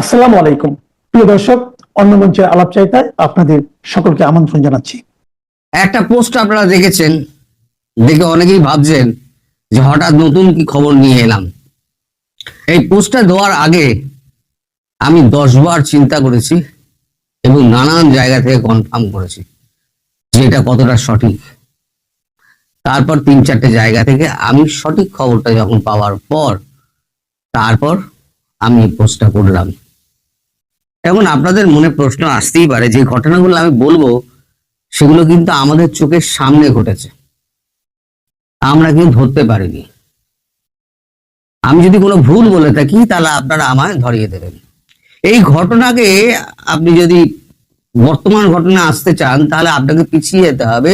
আসসালামু আলাইকুম। প্রিয় দর্শক, অন্য মঞ্চের আলাপ চাইতায় আপনাদের সকলকে আমন্ত্রণ জানাচ্ছি। একটা পোস্ট আপনারা দেখেছেন, দেখে অনেকেই ভাবছেন যে হঠাৎ নতুন কি খবর নিয়ে এলাম। এই পোস্টটা দেওয়ার আগে আমি দশ বার চিন্তা করেছি এবং নানান জায়গা থেকে কনফার্ম করেছি যে এটা কতটা সঠিক। তারপর তিন চারটে জায়গা থেকে আমি সঠিক খবরটা যখন পাওয়ার পর, তারপর আমি পোস্টটা করলাম। এখন আপনাদের মনে প্রশ্ন আসতেই পারে, যে ঘটনাগুলো আমি বলব, সেগুলো কিন্তু আমাদের চোখের সামনে ঘটেছে। আমরা কিন্তু ধরতে পারিনি। আমি যদি কোনো ভুল বলে থাকি, তাহলে আপনারা আমায় ধরিয়ে দেবেন। এই ঘটনাকে আপনি যদি বর্তমান ঘটনা আসতে চান, তাহলে আপনাকে পিছিয়ে যেতে হবে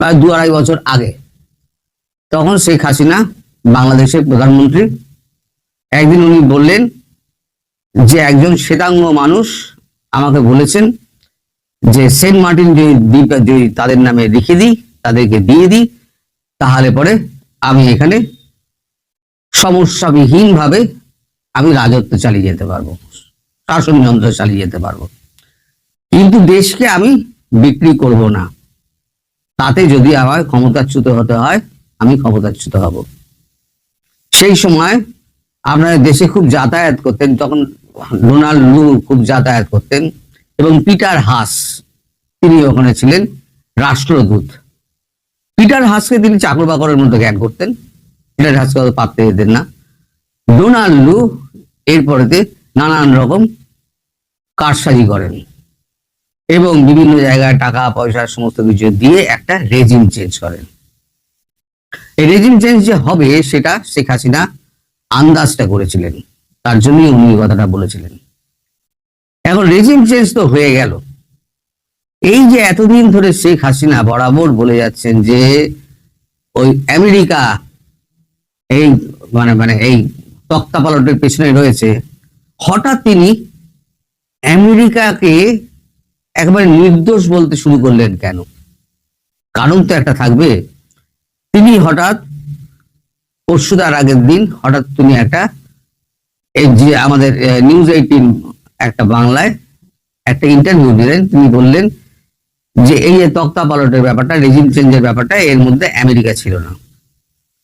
প্রায় দু আড়াই বছর আগে। তখন শেখ হাসিনা বাংলাদেশের প্রধানমন্ত্রী, একদিন উনি বললেন যে একজন শ্বেতাঙ্গ মানুষ আমাকে বলেছেন যে, সেন্ট মার্টিন যদি যদি তাদের নামে লিখে দিই, তাদেরকে দিয়ে দিই, তাহলে পরে আমি এখানে সমস্যাবিহীন ভাবে আমি রাজত্ব চালিয়ে যেতে পারব শাসন যন্ত্র চালিয়ে যেতে পারব। কিন্তু দেশকে আমি বিক্রি করব না। তাতে যদি আমার ক্ষমতাচ্যুত হতে হয়, আমি ক্ষমতাচ্যুত হব। সেই সময় আপনারা দেশে খুব যাতায়াত করতেন, তখন ডোনাল্ড লু খুব যাতায়াত করতেন, এবং পিটার হাস, তিনি ওখানে ছিলেন রাষ্ট্রদূত। পিটার হাসকে তিনি চাকর বাকরের মধ্যে জ্ঞান করতেন, পিটার হাসকে অত পাত্তে দিতেন না। ডোনাল্ড লু এরপরেতে নানান রকম কারসাজি করেন, এবং বিভিন্ন জায়গায় টাকা, পয়সা, সমস্ত কিছু দিয়ে একটা রেজিম চেঞ্জ করেন। এই রেজিম চেঞ্জ যে হবে, সেটা শেখ হাসিনা আন্দাজটা করেছিলেন। তার জন্যই উনি কথাটা বলেছিলেন। এখন রেজিম চেঞ্জ তো হয়ে গেল। এই যে এতদিন ধরে শেখ হাসিনা বরাবর বলে যাচ্ছেন যে, ওই আমেরিকা এই মানে মানে এই তক্তা পালটের পেছনে রয়েছে, হঠাৎ তিনি আমেরিকাকে একবারে নির্দোষ বলতে শুরু করলেন কেন? কারণ তো একটা থাকবে। তিনি হঠাৎ পরশুদার আগের দিন হঠাৎ তিনি একটা এই যে আমাদের নিউজ এইটিন একটা বাংলায় একটা ইন্টারভিউ দিলেন। তিনি বললেন যে, এই তক্তা পালটের ব্যাপারটা রেজিম চেঞ্জের ব্যাপারটা, এর মধ্যে আমেরিকা ছিল না।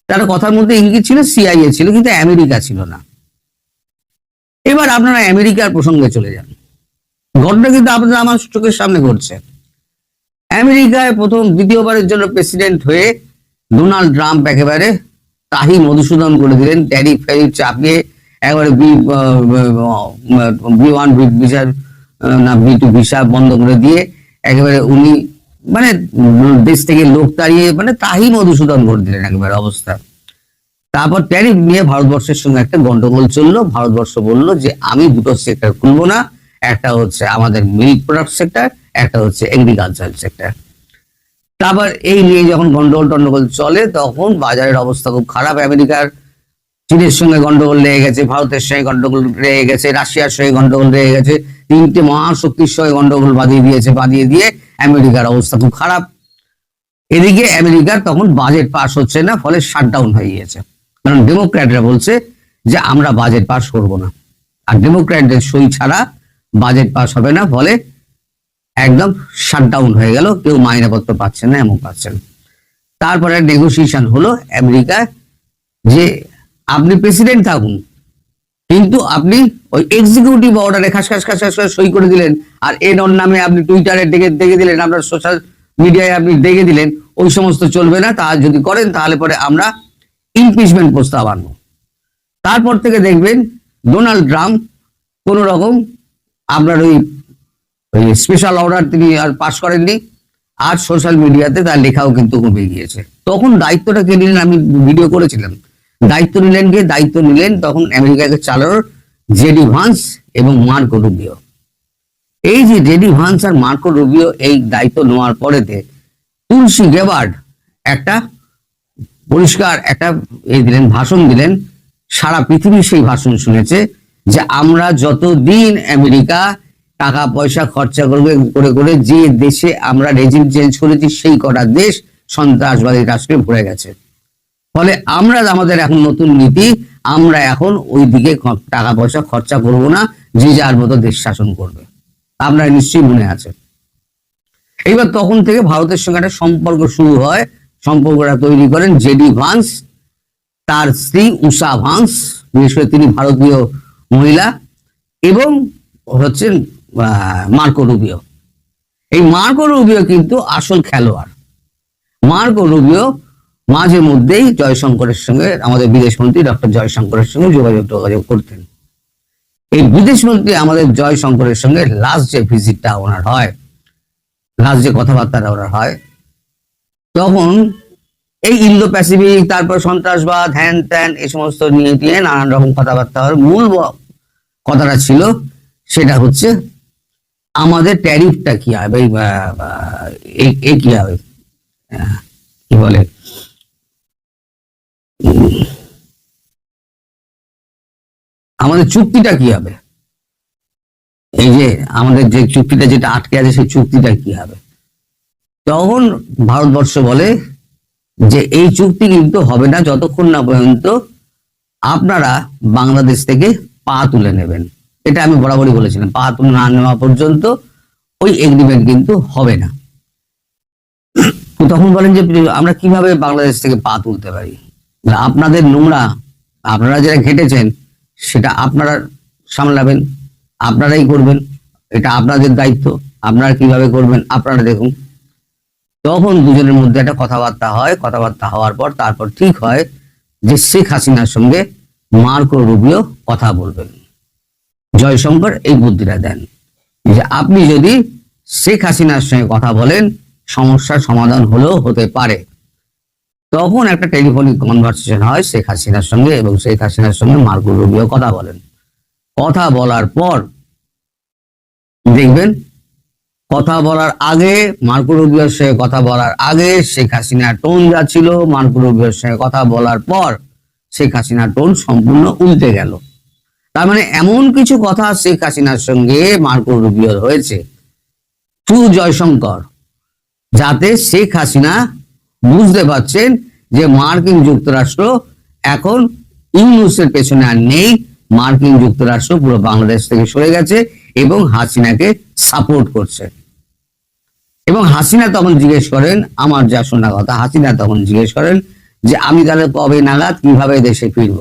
তার কথার মধ্যে ইঙ্গিত ছিল সিআইএ ছিল, কিন্তু আমেরিকা ছিল না। এবার আপনারা আমেরিকার প্রসঙ্গে চলে যান। ঘটনা কিন্তু আপনারা আমার চোখের সামনে ঘটছে। আমেরিকায় প্রথম দ্বিতীয়বারের জন্য প্রেসিডেন্ট হয়ে ডোনাল্ড ট্রাম্প একেবারে তাহি মধুসূদন করে দিলেন ট্যারিফ ফ্যারিফ চাপিয়ে একবারে বি বি ওয়ান ভিসার না, বি টু ভিসা বন্ধ করে দিয়ে একেবারে উনি মানে দেশ থেকে লোক তাড়িয়ে মানে তাহি মধুসূদন করে দিলেন একেবারে অবস্থা। তারপর ট্যারিফ নিয়ে ভারতবর্ষের সঙ্গে একটা গন্ডগোল চলল, ভারতবর্ষ বলল যে আমি দুটো সেক্টর খুলবো না, একটা হচ্ছে আমাদের মিল্ক প্রোডাক্ট সেক্টর একটা হচ্ছে এগ্রিকালচার সেক্টর তারপর এই নিয়ে যখন গন্ডগোল টন্ডগোল চলে, তখন বাজারের অবস্থা খুব খারাপ। আমেরিকার চীনের সঙ্গে গন্ডগোল লেগে গেছে, ভারতের সঙ্গে গন্ডগোল লেগে গেছে, রাশিয়ার সঙ্গে গন্ডগোল লেগে গেছে, তিনটে মহাশক্তির সঙ্গে গন্ডগোল বাঁধিয়ে দিয়েছে, বাঁধিয়ে দিয়ে আমেরিকার অবস্থা খুব খারাপ। এদিকে আমেরিকার তখন বাজেট পাস হচ্ছে না, ফলে শাটডাউন হয়ে গিয়েছে। কারণ ডেমোক্র্যাটরা বলছে যে, আমরা বাজেট পাস করব না। আর ডেমোক্র্যাটদের সই ছাড়া বাজেট পাস হবে না, ফলে একদম শাটডাউন হয়ে গেল। কেউ মাইনাপত্র পাচ্ছে না, এমন পাচ্ছেন তারপরে নেগোসিয়েশন হলো আমেরিকায় যে আপনি প্রেসিডেন্ট থাকুন, কিন্তু আপনি ওই এক্সিকিউটিভ অর্ডারে খাস খাস খাস খাস সই করে দিলেন, আর এর ওর নামে আপনি টুইটারে ডেকে ডেকে দিলেন, আপনার সোশ্যাল মিডিয়ায় আপনি ডেকে দিলেন, ওই সমস্ত চলবে না, তা যদি করেন, তাহলে পরে আমরা ইমপিচমেন্ট প্রস্তাব আনব। তারপর থেকে দেখবেন ডোনাল্ড ট্রাম্প কোন রকম আপনার ওই ওই স্পেশাল অর্ডার তিনি আর পাশ করেননি। আর সোশ্যাল মিডিয়াতে তার লেখাও কিন্তু কমে গিয়েছে। তখন দায়িত্বটা কে নিলেন? আমি ভিডিও করেছিলাম। দায়িত্ব নিলেন কে? দায়িত্ব নিলেন তখন আমেরিকাকে চালানোর জেডি ভান্স এবং মার্কো রুবিও। এই যে জেডি ভান্স আর মার্কো রুবিও এই দায়িত্ব নেওয়ার পরেতে তুলসী গেবার্ড একটা পরিষ্কার একটা এই দিলেন, ভাষণ দিলেন। সারা পৃথিবী সেই ভাষণ শুনেছে যে, আমরা যতদিন আমেরিকা টাকা পয়সা খরচা করবে, করে করে যে দেশে আমরা রেজিম চেঞ্জ করেছি, সেই কটা দেশ সন্ত্রাসবাদী রাষ্ট্রে ভরে গেছে। ফলে আমরা আমাদের এখন নতুন নীতি, আমরা এখন ওই দিকে টাকা পয়সা খরচা করব না, যে যার মতো দেশ শাসন করবে। আপনার নিশ্চয়ই মনে আছে এইবার তখন থেকে ভারতের সঙ্গে একটা সম্পর্ক শুরু হয়। সম্পর্কটা তৈরি করেন জেডি ভান্স, তার স্ত্রী উষা ভান্স, বিশেষ করে তিনি ভারতীয় মহিলা, এবং হচ্ছেন মার্কো রুবিও। এই মার্কো রুবিও কিন্তু আসল খেলোয়াড়। মার্কো রুবিও মাঝে মধ্যেই জয়শঙ্করের সঙ্গে আমাদের বিদেশ মন্ত্রী ডক্টর জয়শঙ্করের সঙ্গে যোগাযোগ যোগাযোগ করতেন। এই বিদেশ মন্ত্রী আমাদের জয়শঙ্করের সঙ্গে লাস্ট যে ভিজিটটা ওনার হয় লাস্ট যে কথাবার্তাটা ওনার হয়, তখন এই ইন্দো প্যাসিফিক তারপর সন্ত্রাসবাদ, হ্যান ত্যান এই সমস্ত নিয়ে নিয়ে নানান রকম কথাবার্তা মূল কথাটা ছিল, সেটা হচ্ছে আমাদের ট্যারিফটা কি হবে এই, কি হবে কি বলে? আমাদের চুক্তিটা কি হবে? এই যে আমাদের যে চুক্তিটা যেটা আটকে আছে সেই চুক্তিটা কি হবে? তখন ভারতবর্ষ বলে যে এই চুক্তি কিন্তু হবে না যতক্ষণ না পর্যন্ত আপনারা বাংলাদেশ থেকে পা তুলে নেবেন। এটা আমি বরাবরই বলেছিলাম। পা তুলে না নেওয়া পর্যন্ত ওই এগ্রিমেন্ট কিন্তু হবে না। তখন বলেন যে আমরা কীভাবে বাংলাদেশ থেকে পা তুলতে পারি? না, আপনাদের নোংরা আপনারা যেটা ঘেটেছেন সেটা আপনারা সামলাবেন আপনারাই করবেন এটা আপনাদের দায়িত্ব আপনারা কীভাবে করবেন আপনারা দেখুন। তখন দুজনের মধ্যে একটা কথাবার্তা হয় কথাবার্তা হওয়ার পর তারপর ঠিক হয় যে শেখ হাসিনার সঙ্গে মার্কো রুবিও কথা বলবেন। জয়শঙ্কর এই বুদ্ধিটা দেন। যে আপনি যদি শেখ হাসিনার সঙ্গে কথা বলেন, সমস্যার সমাধান হলেও হতে পারে। তখন একটা টেলিফোনিক কনভারসেশন হয় শেখ হাসিনার সঙ্গে এবং শেখ হাসিনার সঙ্গে মার্কো রুবিও কথা বলেন। কথা বলার পর দেখবেন, কথা বলার আগে মার্কো সঙ্গে কথা বলার আগে শেখ হাসিনার টোন যা ছিল মার্কো সঙ্গে কথা বলার পর শেখ হাসিনার টোন সম্পূর্ণ উল্টে গেল। তার মানে এমন কিছু কথা শেখ হাসিনার সঙ্গে মার্কো রুবিওর হয়েছে। টু জয়শঙ্কর, যাতে শেখ হাসিনা বুঝতে পারছেন যে মার্কিন যুক্তরাষ্ট্র এখন ইউনুসের পেছনে আর নেই। মার্কিন যুক্তরাষ্ট্র পুরো বাংলাদেশ থেকে সরে গেছে এবং হাসিনাকে সাপোর্ট করছে। এবং হাসিনা তখন জিজ্ঞেস করেন, আমার যা শোনা কথা, হাসিনা তখন জিজ্ঞেস করেন যে, আমি তাহলে কবে নাগাদ কীভাবে দেশে ফিরব?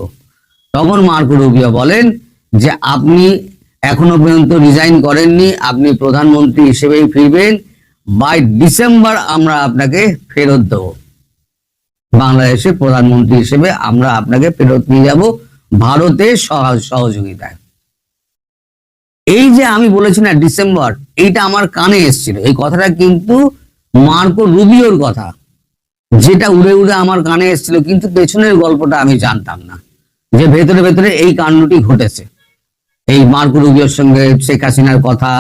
তখন মার্কো রুবিও বলেন যে আপনি এখনও পর্যন্ত রিজাইন করেননি, আপনি প্রধানমন্ত্রী হিসেবেই ফিরবেন। বাই ডিসেম্বর আমরা আপনাকে ফেরত দেবো। বাংলাদেশে প্রধানমন্ত্রী হিসেবে আমরা আপনাকে ফেরত নিয়ে যাব ভারতের সহ- সহযোগিতায়। এই যে আমি বলেছি না ডিসেম্বর এইটা আমার কানে এসেছিল। এই কথাটা কিন্তু মার্কো রুবিওর কথা। যেটা উড়ে উড়ে আমার কানে এসেছিল, কিন্তু পেছনের গল্পটা আমি জানতাম না। যে ভেতরে ভেতরে এই কাণ্ডটি ঘটেছে। এই মার্কো রুবিওর সঙ্গে শেখ হাসিনার কথা,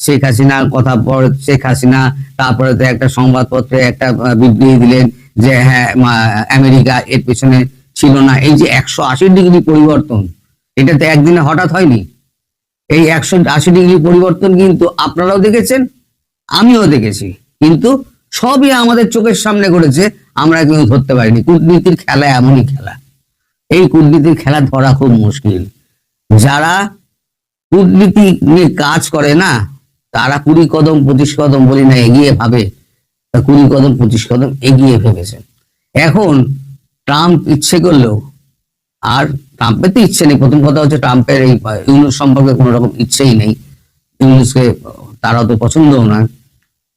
শেখ হাসিনার কথা পর শেখ হাসিনা তারপরে তো একটা সংবাদপত্রে একটা বিবৃতি দিলেন যে হ্যাঁ আমেরিকা এর পেছনে ছিল না। এই যে একশো আশি ডিগ্রি পরিবর্তন, এটা তো একদিনে হঠাৎ হয়নি। এই একশো আশি ডিগ্রি পরিবর্তন কিন্তু আপনারাও দেখেছেন, আমিও দেখেছি। কিন্তু সবই আমাদের চোখের সামনে ঘটেছে, আমরা কিন্তু ধরতে পারিনি। কূটনীতির খেলা এমনই খেলা। এই কূটনীতির খেলা ধরা খুব মুশকিল। যারা কূটনীতি নিয়ে কাজ করে না, তারা কুড়ি কদম, পঁচিশ কদম বলি না, এগিয়ে ভাবে। কুড়ি কদম, পঁচিশ কদম এগিয়ে ভেবেছে এখন ট্রাম্প ইচ্ছে করলেও, আর ট্রাম্পের তো ইচ্ছে নেই। প্রথম কথা হচ্ছে ট্রাম্পের এই ইউনুস সম্পর্কে কোনো রকম ইচ্ছেই নেই। ইউনুসকে তারা তো পছন্দও না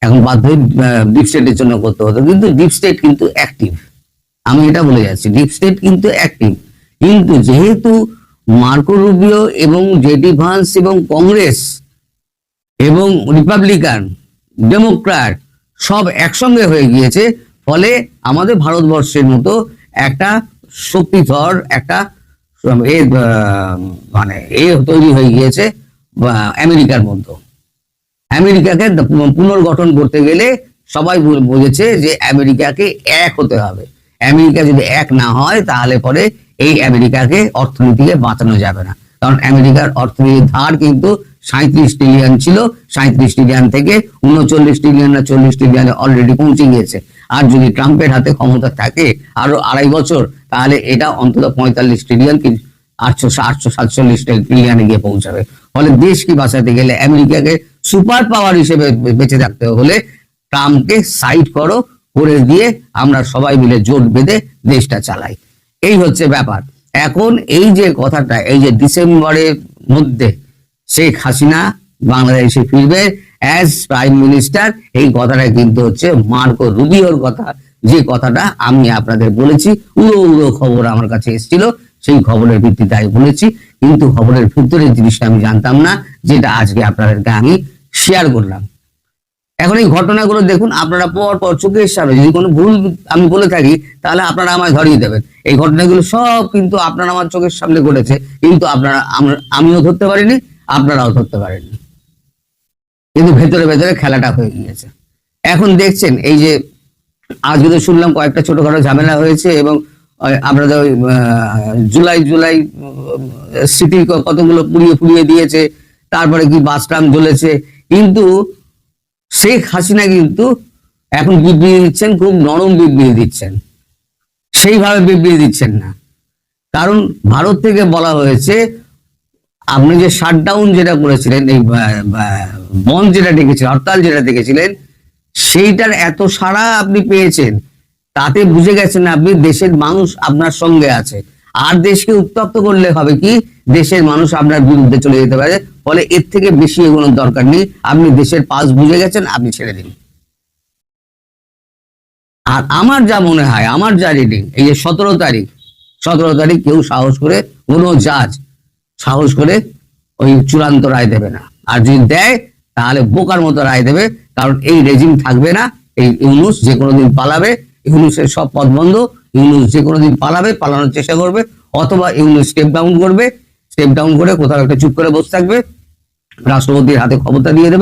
এখন বাধ্য ডিপ স্টেটের জন্য করতে হতো কিন্তু ডিপ স্টেট কিন্তু অ্যাক্টিভ আমি এটা বলে যাচ্ছি ডিপ স্টেট কিন্তু অ্যাক্টিভ কিন্তু যেহেতু মার্কো রুবিও এবং জেডি ভান্স এবং কংগ্রেস এবং রিপাবলিকান, ডেমোক্র্যাট সব একসঙ্গে হয়ে গিয়েছে, ফলে আমাদের ভারতবর্ষের মতো একটা শক্তিধর, একটা মানে এ তৈরি হয়ে গিয়েছে আমেরিকার মধ্যে আমেরিকাকে পুনর্গঠন করতে গেলে সবাই বুঝেছে যে আমেরিকাকে এক হতে হবে। আমেরিকা যদি এক না হয়, তাহলে পরে এই আমেরিকাকে অর্থনীতিকে বাঁচানো যাবে না। কারণ আমেরিকার অর্থনীতির ধার কিন্তু সাঁত্রিশ ট্রিলিয়ন ছিল। সাঁত্রিশ ট্রিলিয়ন থেকে উনচল্লিশ ট্রিলিয়ন না চল্লিশ ট্রিলিয়নে অলরেডি পৌঁছে গিয়েছে। আর যদি ট্রাম্পের হাতে ক্ষমতা থাকে আরও আড়াই বছর, তাহলে এটা অন্তত পঁয়তাল্লিশ ট্রিলিয়ন কি আটশো আটশো সাতচল্লিশ ট্রিলিয়নে গিয়ে পৌঁছাবে। ফলে দেশ কি বাঁচাতে গেলে আমেরিকাকে সুপার পাওয়ার হিসেবে বেঁচে থাকতে হলে ট্রাম্পকে সাইড করো করে দিয়ে আমরা সবাই মিলে জোট বেঁধে দেশটা চালাই। এই হচ্ছে ব্যাপার। এখন এই যে কথাটা, এই যে ডিসেম্বরের মধ্যে শেখ হাসিনা বাংলাদেশে ফিরবে অ্যাজ প্রাইম মিনিস্টার এই কথাটা কিন্তু হচ্ছে মার্কো রুবিওর কথা। যে কথাটা আমি আপনাদের বলেছি, উড়ো উড়ো খবর আমার কাছে এসেছিল, সেই খবরের ভিত্তিতে আমি বলেছি। কিন্তু খবরের ভিতরের জিনিসটা আমি জানতাম না, যেটা আজকে আপনাদেরকে আমি শেয়ার করলাম। এখন এই ঘটনাগুলো দেখুন, আপনারা পর পর চোখের সামনে যদি কোনো ভুল আমি বলে থাকি, তাহলে আপনারা আমায় ধরিয়ে দেবেন। এই ঘটনাগুলো সব কিন্তু আপনারা আমার চোখের সামনে ঘটেছে, কিন্তু আপনারা আমিও ধরতে পারিনি, আপনারাও ধরতে পারেননি। কিন্তু ভেতরে ভেতরে খেলাটা হয়ে গিয়েছে। এখন দেখছেন, এই যে আজকে তো শুনলাম কয়েকটা ছোটখাটো ঝামেলা হয়েছে এবং আপনাদের ওই জুলাই জুলাই সিটি কতগুলো পুড়িয়ে পুড়িয়ে দিয়েছে, তারপরে কি বাস ট্রাম জ্বলেছে, কিন্তু শেখ হাসিনা কিন্তু এখন বিবৃতি দিচ্ছেন, খুব নরম বিবৃতি দিচ্ছেন। সেইভাবে বিবৃতি দিচ্ছেন না। কারণ ভারত থেকে বলা হয়েছে, আপনি যে শাটডাউন যেটা করেছিলেন, এই, বা- বা- বন্ধ যেটা ডেকেছিলেন, হরতাল যেটা ডেকেছিলেন, সেইটার এত সাড়া আপনি পেয়েছেন, তাতে বুঝে গেছেন আপনি দেশের মানুষ আপনার সঙ্গে আছে। আর দেশকে উত্তপ্ত করলে হবে কি? দেশের মানুষ আপনার বিরুদ্ধে চলে যেতে পারে। ফলে এর থেকে বেশি এগোনোর দরকার নেই। আপনি দেশের পাস বুঝে গেছেন, আপনি ছেড়ে দিন। আর আমার যা মনে হয়, আমার যা রিডিং এই যে সতেরো তারিখ সতেরো তারিখ কেউ সাহস করে, কোনো জাজ সাহস করে ওই চূড়ান্ত রায় দেবে না। আর যদি দেয়, তাহলে বোকার মতো রায় দেবে, কারণ এই রেজিম থাকবে না, এই ইউনুস যে কোনো দিন পালাবে, ইউনুসের সব পথ বন্ধ, ইউনুস যে কোনো দিন পালাবে, পালানোর চেষ্টা করবে, অথবা ইউনুস স্টেপ ডাউন করবে স্টেপ ডাউন করে কোথাও একটা চুপ করে বসে থাকবে। রাষ্ট্রপতির হাতে ক্ষমতা দিয়ে দেবে।